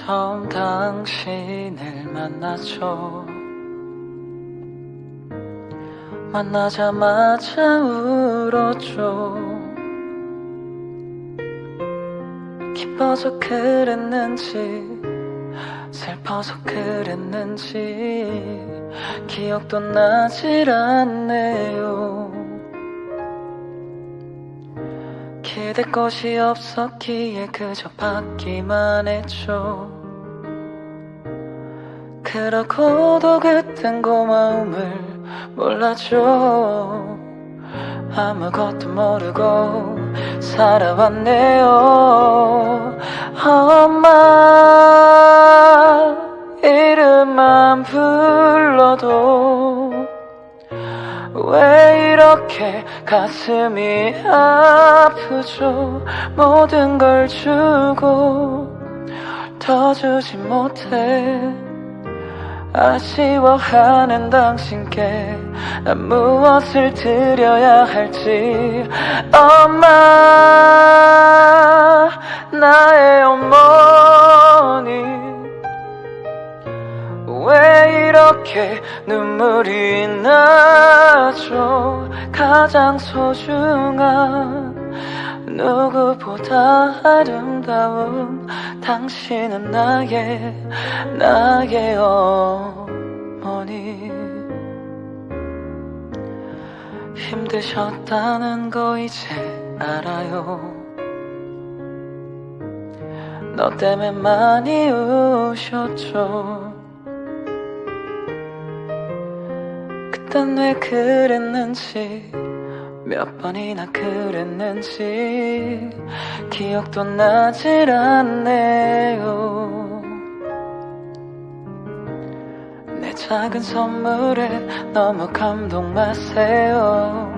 처음 당신을 만나죠. 만나자마자 울었죠. 기뻐서 그랬는지 슬퍼서 그랬는지 기억도 나질 않네요 기댈 것이 없었기에 그저 받기만 했죠 그러고도 그땐 고마움을 몰랐죠 아무것도 모르고 살아왔네요. 엄마 이름만 불러도 왜 이렇게 가슴이 아프죠. 모든 걸 주고 더 주지 못해. 아쉬워하는 당신께 난 무엇을 드려야 할지. 엄마 나의 어머니 이렇게 눈물이 나죠. 가장 소중한 누구보다 아름다운 당신은 나의 나의 어머니. 힘드셨다는 거 이제 알아요. 너 때문에 많이 우셨죠 그땐 왜 그랬는지 몇 번이나 그랬는지 기억도 나질 않네요. 내 작은 선물에 너무 감동 마세요.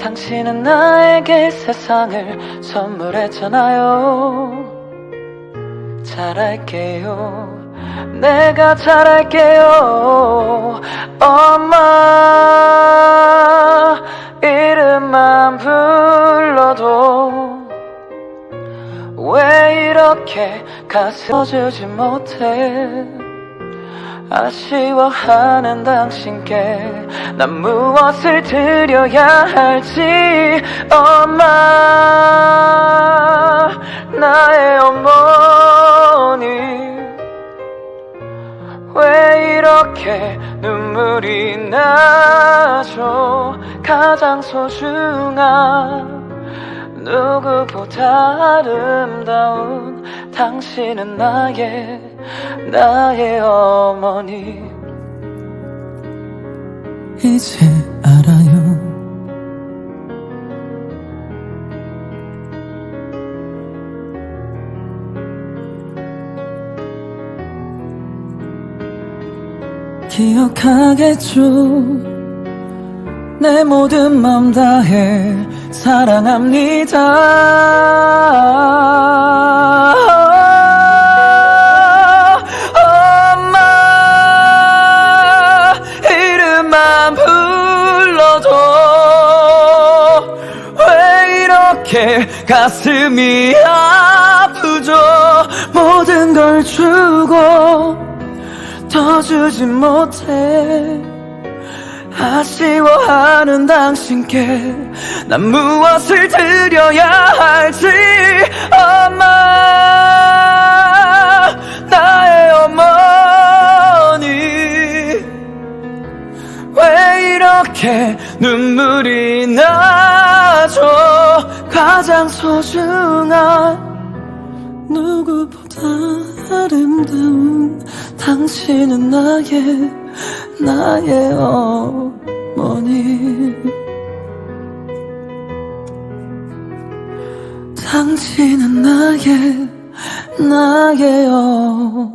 당신은 나에게 세상을 선물했잖아요. 잘할게요 내가 잘할게요. 엄마 이름만 불러도 왜 이렇게 가슴 주지 못해? 아쉬워하는 당신께 난 무엇을 드려야 할지. 엄마 이렇게 눈물이 나죠. 가장 소중한 누구보다 아름다운 당신은 나의 나의 어머니. 이제 알아요 기억하겠죠. 내 모든 맘 다해. 사랑합니다. 엄마 이름만 불러도 왜 이렇게 가슴이 아 더 주지 못해. 아쉬워하는 당신께 난 무엇을 드려야 할지 엄마. 나의 어머니. 왜 이렇게 눈물이 나죠? 가장 소중한 누구보다 아름다운 당신은 나의 나의 어머니. 당신은 나의 나의 어머니